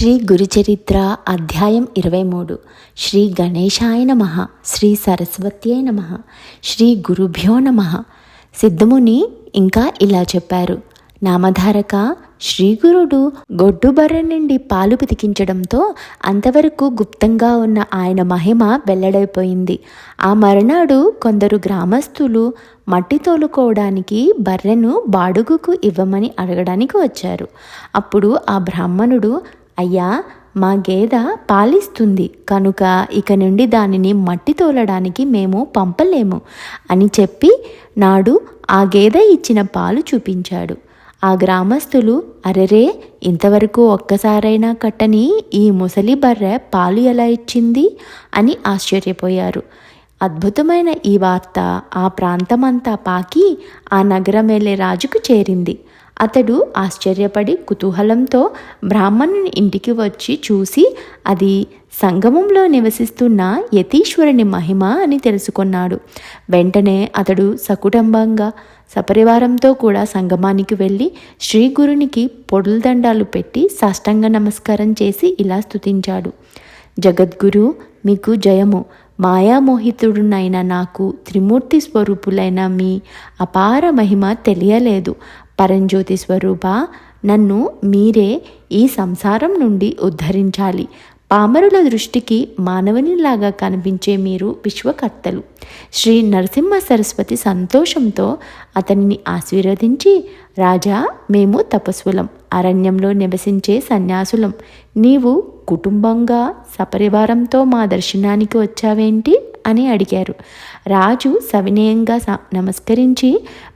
శ్రీ గురుచరిత్ర అధ్యాయం ఇరవై మూడు శ్రీ గణేశాయ నమ. శ్రీ సరస్వత్యై నమ. శ్రీ గురుభ్యో నమ. సిద్ధముని ఇంకా ఇలా చెప్పారు. నామధారక శ్రీగురుడు గొడ్డుబర్ర నుండి పాలు పితికించడంతో అంతవరకు గుప్తంగా ఉన్న ఆయన మహిమ వెల్లడైపోయింది. ఆ మరునాడు కొందరు గ్రామస్తులు మట్టి తోలుకోవడానికి బర్రెను బాడుగుకు ఇవ్వమని అడగడానికి వచ్చారు. అప్పుడు ఆ బ్రాహ్మణుడు అయ్యా మా గేద పాలిస్తుంది కనుక ఇక నుండి దానిని మట్టి తోలడానికి మేము పంపలేము అని చెప్పి నాడు ఆ గేద ఇచ్చిన పాలు చూపించాడు. ఆ గ్రామస్తులు అరెరే ఇంతవరకు ఒక్కసారైనా కట్టని ఈ ముసలి బర్రె పాలు ఎలా ఇచ్చింది? అని ఆశ్చర్యపోయారు. అద్భుతమైన ఈ వార్త ఆ ప్రాంతమంతా పాకి ఆ నగరం వెళ్ళే రాజుకు చేరింది. అతడు ఆశ్చర్యపడి కుతూహలంతో బ్రాహ్మణుని ఇంటికి వచ్చి చూసి అది సంగమంలో నివసిస్తున్న యతీశ్వరుని మహిమ అని తెలుసుకున్నాడు. వెంటనే అతడు సకుటుంబంగా సపరివారంతో కూడా సంగమానికి వెళ్ళి శ్రీ గురునికి పొడులదండాలు పెట్టి సాష్టంగ నమస్కారం చేసి ఇలా స్తుతించాడు. జగద్గురు మీకు జయము. మాయామోహితుడునైన నాకు త్రిమూర్తి స్వరూపులైన మీ అపార మహిమ తెలియలేదు. పరంజ్యోతి స్వరూప నన్ను మీరే ఈ సంసారం నుండి ఉద్ధరించాలి. పామరుల దృష్టికి మానవునిలాగా కనిపించే మీరు విశ్వకర్తలు. శ్రీ నరసింహ సరస్వతి సంతోషంతో అతనిని ఆశీర్వదించి రాజా మేము తపస్సులం. అరణ్యంలో నివసించే సన్యాసులం. నీవు కుటుంబంగా సపరివారంతో మా దర్శనానికి వచ్చావేంటి? అని అడిగారు. రాజు సవినయంగా నమస్కరించి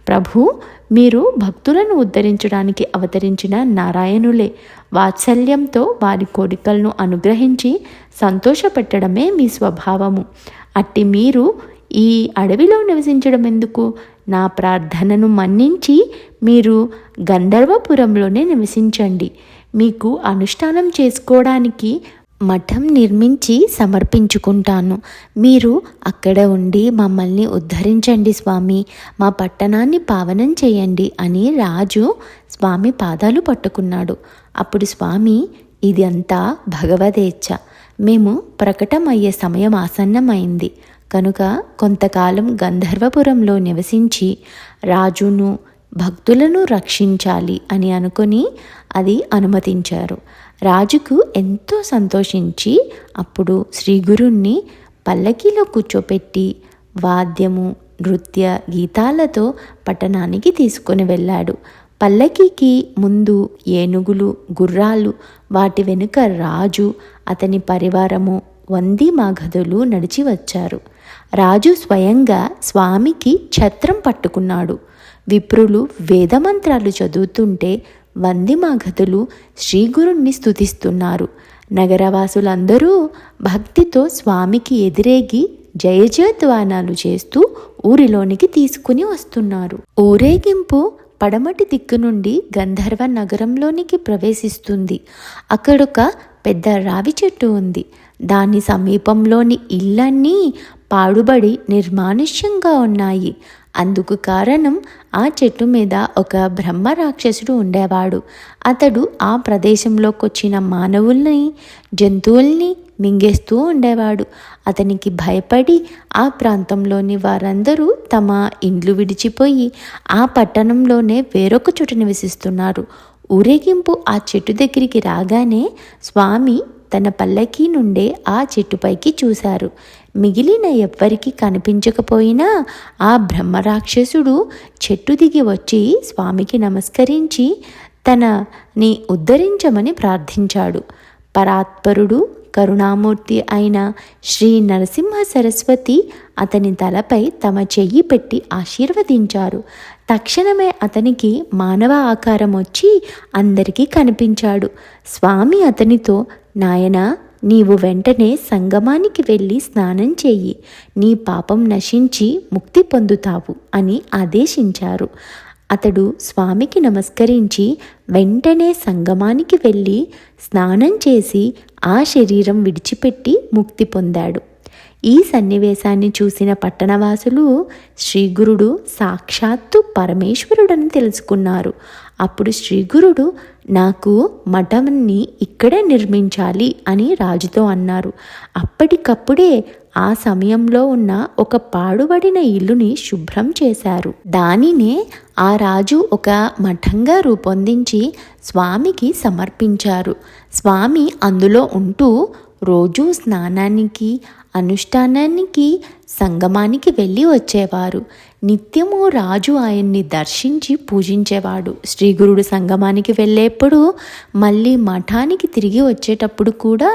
ప్రభు మీరు భక్తులను ఉద్ధరించడానికి అవతరించిన నారాయణులే. వాత్సల్యంతో వారి కోరికలను అనుగ్రహించి సంతోషపెట్టడమే మీ స్వభావము. అట్టి మీరు ఈ అడవిలో నివసించడం ఎందుకు? నా ప్రార్థనను మన్నించి మీరు గంధర్వపురంలోనే నివసించండి. మీకు అనుష్ఠానం చేసుకోవడానికి మఠం నిర్మించి సమర్పించుకుంటాను. మీరు అక్కడ ఉండి మమ్మల్ని ఉద్ధరించండి స్వామి. మా పట్టణాన్ని పావనం చేయండి అని రాజు స్వామి పాదాలు పట్టుకున్నాడు. అప్పుడు స్వామి ఇది అంతా భగవదేచ్ఛ. మేము ప్రకటమయ్యే సమయం ఆసన్నమైంది. కనుక కొంతకాలం గంధర్వపురంలో నివసించి రాజును భక్తులను రక్షించాలి అని అనుకొని అది అనుమతించారు. రాజుకు ఎంతో సంతోషించి అప్పుడు శ్రీగురుణ్ణి పల్లకీలో కూర్చోపెట్టి వాద్యము నృత్య గీతాలతో పట్టణానికి తీసుకొని వెళ్ళాడు. పల్లకీకి ముందు ఏనుగులు గుర్రాలు వాటి వెనుక రాజు అతని పరివారము వంది మాగధులు నడిచి వచ్చారు. రాజు స్వయంగా స్వామికి ఛత్రం పట్టుకున్నాడు. విప్రులు వేదమంత్రాలు చదువుతుంటే వందిమాగతులు శ్రీగురుణ్ణి స్థుతిస్తున్నారు నగరవాసులందరూ భక్తితో స్వామికి ఎదిరేగి జయజయధ్వానాలు చేస్తూ ఊరిలోనికి తీసుకుని వస్తున్నారు. ఊరేగింపు పడమటి దిక్కు నుండి గంధర్వ నగరంలోనికి ప్రవేశిస్తుంది. అక్కడొక పెద్ద రావి చెట్టు ఉంది. దాని సమీపంలోని ఇళ్ళన్నీ పాడుబడి నిర్మానుష్యంగా ఉన్నాయి. అందుకు కారణం ఆ చెట్టు మీద ఒక బ్రహ్మ రాక్షసుడు ఉండేవాడు. అతడు ఆ ప్రదేశంలోకి వచ్చిన మానవుల్ని జంతువుల్ని మింగేస్తూ ఉండేవాడు. అతనికి భయపడి ఆ ప్రాంతంలోని వారందరూ తమ ఇండ్లు విడిచిపోయి ఆ పట్టణంలోనే వేరొక చోట నివసిస్తున్నారు. ఊరేగింపు ఆ చెట్టు దగ్గరికి రాగానే స్వామి తన పల్లకి నుండే ఆ చెట్టుపైకి చూశారు. మిగిలిన ఎవ్వరికీ కనిపించకపోయినా ఆ బ్రహ్మరాక్షసుడు చెట్టు దిగి వచ్చి స్వామికి నమస్కరించి తనని ఉద్ధరించమని ప్రార్థించాడు. పరాత్పరుడు కరుణామూర్తి అయిన శ్రీ నరసింహ సరస్వతి అతని తలపై తమ చెయ్యి పెట్టి ఆశీర్వదించారు. తక్షణమే అతనికి మానవ ఆకారం వచ్చి అందరికీ కనిపించాడు. స్వామి అతనితో నాయన నీవు వెంటనే సంగమానికి వెళ్ళి స్నానం చేయి నీ పాపం నశించి ముక్తి పొందుతావు అని ఆదేశించారు. అతడు స్వామికి నమస్కరించి వెంటనే సంగమానికి వెళ్ళి స్నానం చేసి ఆ శరీరం విడిచిపెట్టి ముక్తి పొందాడు. ఈ సన్నివేశాన్ని చూసిన పట్టణవాసులు శ్రీగురుడు సాక్షాత్తు పరమేశ్వరుడని తెలుసుకున్నారు. అప్పుడు శ్రీగురుడు నాకు మఠంని ఇక్కడే నిర్మించాలి అని రాజుతో అన్నారు. అప్పటికప్పుడే ఆ సమయంలో ఉన్న ఒక పాడుబడిన ఇల్లుని శుభ్రం చేశారు. దానినే ఆ రాజు ఒక మఠంగా రూపొందించి స్వామికి సమర్పించారు. స్వామి అందులో ఉంటూ రోజు స్నానానికి అనుష్ఠానానికి సంగమానికి వెళ్ళి వచ్చేవారు. నిత్యము రాజు ఆయన్ని దర్శించి పూజించేవాడు. శ్రీగురుడు సంగమానికి వెళ్ళేప్పుడు మళ్ళీ మఠానికి తిరిగి వచ్చేటప్పుడు కూడా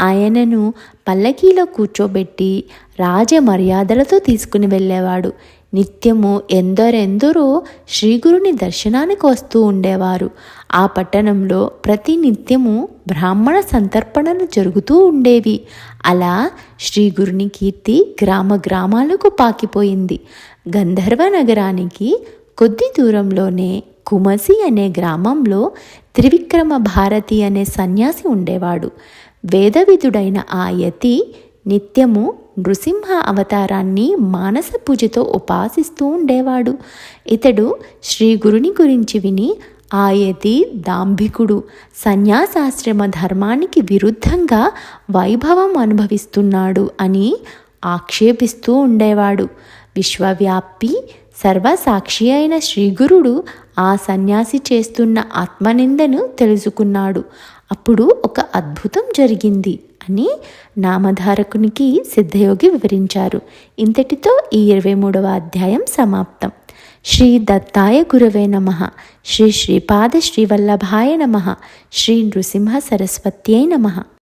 ఆయనను పల్లకీలో కూర్చోబెట్టి రాజ మర్యాదలతో తీసుకుని వెళ్ళేవాడు. నిత్యము ఎందరెందరో శ్రీగురుని దర్శనానికి వస్తూ ఉండేవారు. ఆ పట్టణంలో ప్రతి నిత్యము బ్రాహ్మణ సంతర్పణలు జరుగుతూ ఉండేవి. అలా శ్రీగురుని కీర్తి గ్రామ గ్రామాలకు పాకిపోయింది. గంధర్వ నగరానికి కొద్ది దూరంలోనే కుమసి అనే గ్రామంలో త్రివిక్రమ భారతి అనే సన్యాసి ఉండేవాడు. వేదవిధుడైన ఆ యతి నిత్యము నృసింహ అవతారాన్ని మానస పూజతో ఉపాసిస్తూ ఉండేవాడు. ఇతడు శ్రీ గురుని గురించి విని ఆయతి దాంభికుడు సన్యాసాశ్రమ ధర్మానికి విరుద్ధంగా వైభవం అనుభవిస్తున్నాడు అని ఆక్షేపిస్తూ ఉండేవాడు. విశ్వవ్యాప్తి సర్వసాక్షి అయిన శ్రీగురుడు ఆ సన్యాసి చేస్తున్న ఆత్మనిందను తెలుసుకున్నాడు. అప్పుడు ఒక అద్భుతం జరిగింది. అని నామధారకునికి సిద్ధయోగి వివరించారు. ఇంతటితో ఈ ఇరవై మూడవ అధ్యాయం సమాప్తం. శ్రీ దత్తాయ గురవే నమ. శ్రీ శ్రీపాద శ్రీవల్లభాయ నమ. శ్రీ నృసింహ సరస్వత్యై నమ.